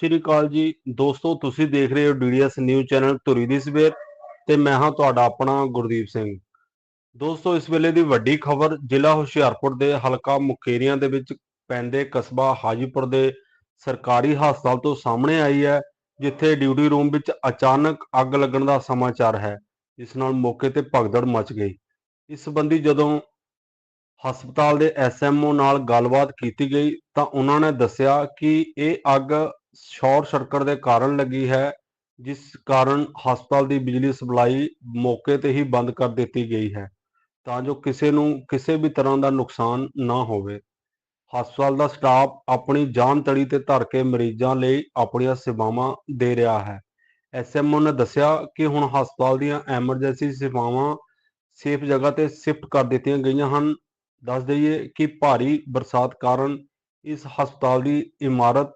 ਸ਼੍ਰੀ ਅਕਾਲ ਜੀ। ਦੋਸਤੋ, ਤੁਸੀਂ ਦੇਖ ਰਹੇ ਹੋ ਡੀਡੀਐਸ ਨਿਊਜ਼ ਚੈਨਲ ਧੁਰੀ ਦੀ ਸਵੇਰ ਤੇ ਮੈਂ ਹਾਂ ਤੁਹਾਡਾ ਆਪਣਾ ਗੁਰਦੀਪ ਸਿੰਘ। ਦੋਸਤੋ, ਇਸ ਵੇਲੇ ਦੀ ਵੱਡੀ ਖਬਰ ਜ਼ਿਲ੍ਹਾ ਹੁਸ਼ਿਆਰਪੁਰ ਦੇ ਹਲਕਾ ਮੁਕੇਰੀਆਂ ਦੇ ਵਿੱਚ ਪੈਂਦੇ ਕਸਬਾ ਹਾਜੀਪੁਰ ਦੇ ਸਰਕਾਰੀ ਹਸਪਤਾਲ ਤੋਂ ਸਾਹਮਣੇ ਆਈ ਹੈ, ਜਿੱਥੇ ਡਿਊਟੀ ਰੂਮ ਵਿੱਚ ਅਚਾਨਕ ਅੱਗ ਲੱਗਣ ਦਾ ਸਮਾਚਾਰ ਹੈ। ਜਿਸ ਨਾਲ ਮੌਕੇ ਤੇ ਭਗਦੜ ਮਚ ਗਈ। ਇਸ ਸੰਬੰਧੀ ਜਦੋਂ ਹਸਪਤਾਲ ਦੇ ਐਸਐਮਓ ਨਾਲ ਗੱਲਬਾਤ ਕੀਤੀ ਗਈ ਤਾਂ ਉਹਨਾਂ ਨੇ ਦੱਸਿਆ ਕਿ ਇਹ ਅੱਗ ਸ਼ਾਰਟ ਸਰਕਟ ਦੇ ਕਾਰਨ ਲੱਗੀ ਹੈ, ਜਿਸ ਕਾਰਨ ਹਸਪਤਾਲ ਦੀ ਬਿਜਲੀ ਸਪਲਾਈ ਮੌਕੇ ਤੇ ਹੀ ਬੰਦ ਕਰ ਦਿੱਤੀ ਗਈ ਹੈ, ਤਾਂ ਜੋ ਕਿਸੇ ਨੂੰ ਕਿਸੇ ਵੀ ਤਰ੍ਹਾਂ ਦਾ ਨੁਕਸਾਨ ਨਾ ਹੋਵੇ। ਹਸਪਤਾਲ ਦਾ ਸਟਾਫ ਆਪਣੀ ਜਾਨ ਤੜੀ ਤੇ ਧਰ ਕੇ ਮਰੀਜ਼ਾਂ ਲਈ ਆਪਣੀਆਂ ਸੇਵਾਵਾਂ ਦੇ ਰਿਹਾ ਹੈ। ਐਸਐਮਓ ਨੇ ਦੱਸਿਆ ਕਿ ਹੁਣ ਹਸਪਤਾਲ ਦੀਆਂ ਐਮਰਜੈਂਸੀ ਸੇਵਾਵਾਂ ਸੇਫ ਜਗ੍ਹਾ ਤੇ ਸ਼ਿਫਟ ਕਰ ਦਿੱਤੀਆਂ ਗਈਆਂ ਹਨ। ਦੱਸ ਦਈਏ ਕਿ ਭਾਰੀ ਬਰਸਾਤ ਕਾਰਨ ਇਸ ਹਸਪਤਾਲ ਦੀ ਇਮਾਰਤ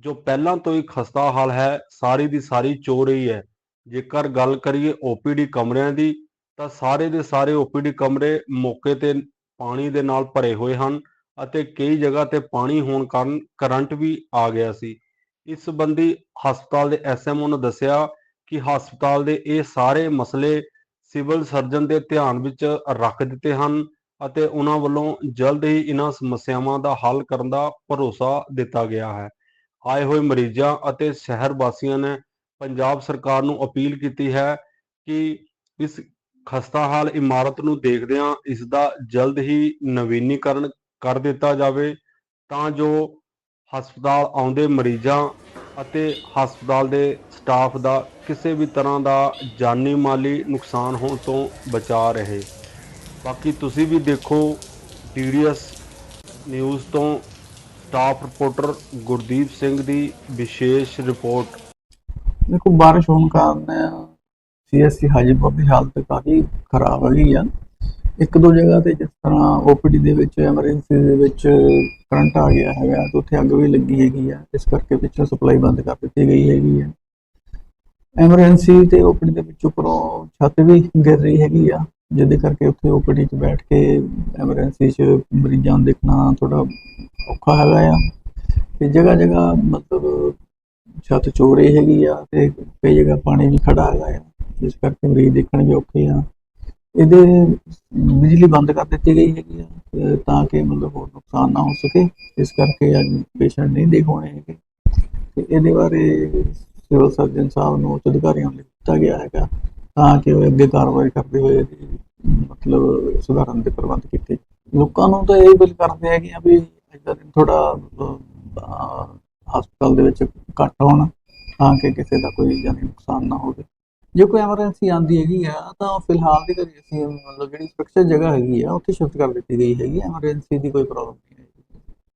ਜੋ ਪਹਿਲਾਂ ਤੋਂ ਹੀ ਖਸਤਾ ਹਾਲ ਹੈ, ਸਾਰੀ ਦੀ ਸਾਰੀ ਚੋ ਰਹੀ ਹੈ। ਜੇਕਰ ਗੱਲ ਕਰੀਏ ਓਪੀਡੀ ਕਮਰਿਆਂ ਦੀ, ਤਾਂ ਸਾਰੇ ਦੇ ਸਾਰੇ ਓਪੀਡੀ ਕਮਰੇ ਮੌਕੇ ਤੇ ਪਾਣੀ ਦੇ ਨਾਲ ਭਰੇ ਹੋਏ ਹਨ ਅਤੇ ਕਈ ਜਗ੍ਹਾ ਤੇ ਪਾਣੀ ਹੋਣ ਕਾਰਨ ਕਰੰਟ ਵੀ ਆ ਗਿਆ ਸੀ। ਇਸ ਸੰਬੰਧੀ ਹਸਪਤਾਲ ਦੇ ਐਸਐਮਓ ਨੇ ਦੱਸਿਆ ਕਿ ਹਸਪਤਾਲ ਦੇ ਇਹ ਸਾਰੇ ਮਸਲੇ ਸਿਵਲ ਸਰਜਨ ਦੇ ਧਿਆਨ ਵਿੱਚ ਰੱਖ ਦਿੱਤੇ ਹਨ ਅਤੇ ਉਹਨਾਂ ਵੱਲੋਂ ਜਲਦ ਹੀ ਇਹਨਾਂ ਸਮੱਸਿਆਵਾਂ ਦਾ ਹੱਲ ਕਰਨ ਦਾ ਭਰੋਸਾ ਦਿੱਤਾ ਗਿਆ ਹੈ। ਆਏ ਹੋਏ ਮਰੀਜ਼ਾਂ ਅਤੇ ਸ਼ਹਿਰ ਵਾਸੀਆਂ ਨੇ ਪੰਜਾਬ ਸਰਕਾਰ ਨੂੰ ਅਪੀਲ ਕੀਤੀ ਹੈ ਕਿ ਇਸ ਖਸਤਾ ਹਾਲ ਇਮਾਰਤ ਨੂੰ ਦੇਖਦਿਆਂ ਇਸ ਦਾ ਜਲਦ ਹੀ ਨਵੀਨੀਕਰਨ ਕਰ ਦਿੱਤਾ ਜਾਵੇ ਤਾਂ ਜੋ ਹਸਪਤਾਲ ਆਉਂਦੇ ਮਰੀਜ਼ਾਂ ਅਤੇ ਹਸਪਤਾਲ ਦੇ ਸਟਾਫ ਦਾ ਕਿਸੇ ਵੀ ਤਰ੍ਹਾਂ ਦਾ ਜਾਨੀ ਮਾਲੀ ਨੁਕਸਾਨ ਹੋਣ ਤੋਂ ਬਚਾ ਰਹੇ। ਬਾਕੀ ਤੁਸੀਂ ਵੀ ਦੇਖੋ ਡੀਡੀਐਸ ਨਿਊਜ਼ ਤੋਂ ਸਟਾਫ ਰਿਪੋਰਟਰ ਗੁਰਦੀਪ ਸਿੰਘ ਦੀ ਵਿਸ਼ੇਸ਼ ਰਿਪੋਰਟ। ਦੇਖੋ, ਬਾਰਿਸ਼ ਹੋਣ ਕਾਰਨ ਸੀਐਸਸੀ ਹਾਜੀਪੁਰ ਦੀ ਹਾਲਤ ਕਾਫੀ ਖਰਾਬ ਹੈਗੀ ਆ। ਇੱਕ ਦੋ ਜਗ੍ਹਾ ਤੇ ਜਿਸ ਤਰ੍ਹਾਂ ਓਪੀਡੀ ਦੇ ਵਿੱਚ, ਐਮਰਜੈਂਸੀ ਦੇ ਵਿੱਚ ਕਰੰਟ ਆ ਗਿਆ ਹੈਗਾ, ਤੇ ਉੱਥੇ ਅੱਗ ਵੀ ਲੱਗੀ ਹੈਗੀ ਆ। ਇਸ ਕਰਕੇ ਪਿੱਛੋਂ ਸਪਲਾਈ ਬੰਦ ਕਰ ਦਿੱਤੀ ਗਈ ਹੈਗੀ ਆ। ਐਮਰਜੈਂਸੀ ਤੇ ਓਪੀਡੀ ਦੇ ਵਿੱਚ ਉੱਪਰੋਂ ਛੱਤ ਵੀ ਗਿਰ ਰਹੀ ਹੈਗੀ ਆ। ਜਿਹਦੇ ਕਰਕੇ ਉੱਥੇ ਓਪੀਡੀ 'ਚ ਬੈਠ ਕੇ ਐਮਰਜੈਂਸੀ 'ਚ ਮਰੀਜ਼ਾਂ ਨੂੰ ਦੇਖਣਾ ਥੋੜਾ ਔਖਾ ਹੈਗਾ ਆ। ਤੇ ਜਗ੍ਹਾ ਜਗ੍ਹਾ ਮਤਲਬ ਛੱਤ ਚੋ ਰਹੀ ਹੈਗੀ ਆ ਤੇ ਕਈ ਜਗ੍ਹਾ ਪਾਣੀ ਵੀ ਖੜਾ ਹੈਗਾ ਆ। ਜਿਸ ਕਰਕੇ ਮਰੀਜ਼ ਦੇਖਣ ਵੀ ਔਖੇ ਆ। ਇਹਦੇ ਬਿਜਲੀ ਬੰਦ ਕਰ ਦਿੱਤੀ ਗਈ ਹੈਗੀ ਆ, ਤਾਂ ਕਿ ਮਤਲਬ ਹੋਰ ਨੁਕਸਾਨ ਨਾ ਹੋ ਸਕੇ। ਇਸ ਕਰਕੇ ਅੱਜ ਪੇਸ਼ੈਂਟ ਨਹੀਂ ਦਿਖਾਉਣੇ ਹੈਗੇ। ਤੇ ਇਹਦੇ ਬਾਰੇ ਸਿਵਲ ਸਰਜਨ ਸਾਹਿਬ ਨੂੰ ਉੱਚ ਅਧਿਕਾਰੀਆਂ ਨੂੰ ਦਿੱਤਾ ਗਿਆ ਹੈਗਾ, ਤਾਂ ਕਿ ਉਹ ਅੱਗੇ ਕਾਰਵਾਈ ਕਰਦੇ ਹੋਏ ਇਹਦੀ ਮਤਲਬ ਸੁਧਾਰਨ ਦੇ ਪ੍ਰਬੰਧ ਕੀਤੇ। ਲੋਕਾਂ ਨੂੰ ਤਾਂ ਇਹ ਅਪੀਲ ਕਰਦੇ ਹੈਗੇ ਆ ਵੀ ਦਾ ਥੋੜਾ ਹਸਪਤਾਲ ਦੇ ਵਿੱਚ ਘੱਟ ਹੋਣ ਤਾਂ ਕਿ ਕਿਸੇ ਦਾ ਕੋਈ ਜਾਨੀ ਨੁਕਸਾਨ ਨਾ ਹੋਵੇ। ਜੇ ਕੋਈ ਐਮਰਜੈਂਸੀ ਆਂਦੀ ਹੈਗੀ ਆ, ਤਾਂ ਫਿਲਹਾਲ ਦੀ ਘੜੀ ਅਸੀਂ ਮਤਲਬ ਜਿਹੜੀ ਸੁਰੱਖਿਅਤ ਜਗ੍ਹਾ ਹੈਗੀ ਆ, ਉੱਥੇ ਸ਼ਿਫਟ ਕਰ ਦਿੱਤੀ ਗਈ ਹੈਗੀ ਐਮਰਜੈਂਸੀ ਦੀ ਕੋਈ ਪ੍ਰੋਬਲਮ ਨਹੀਂ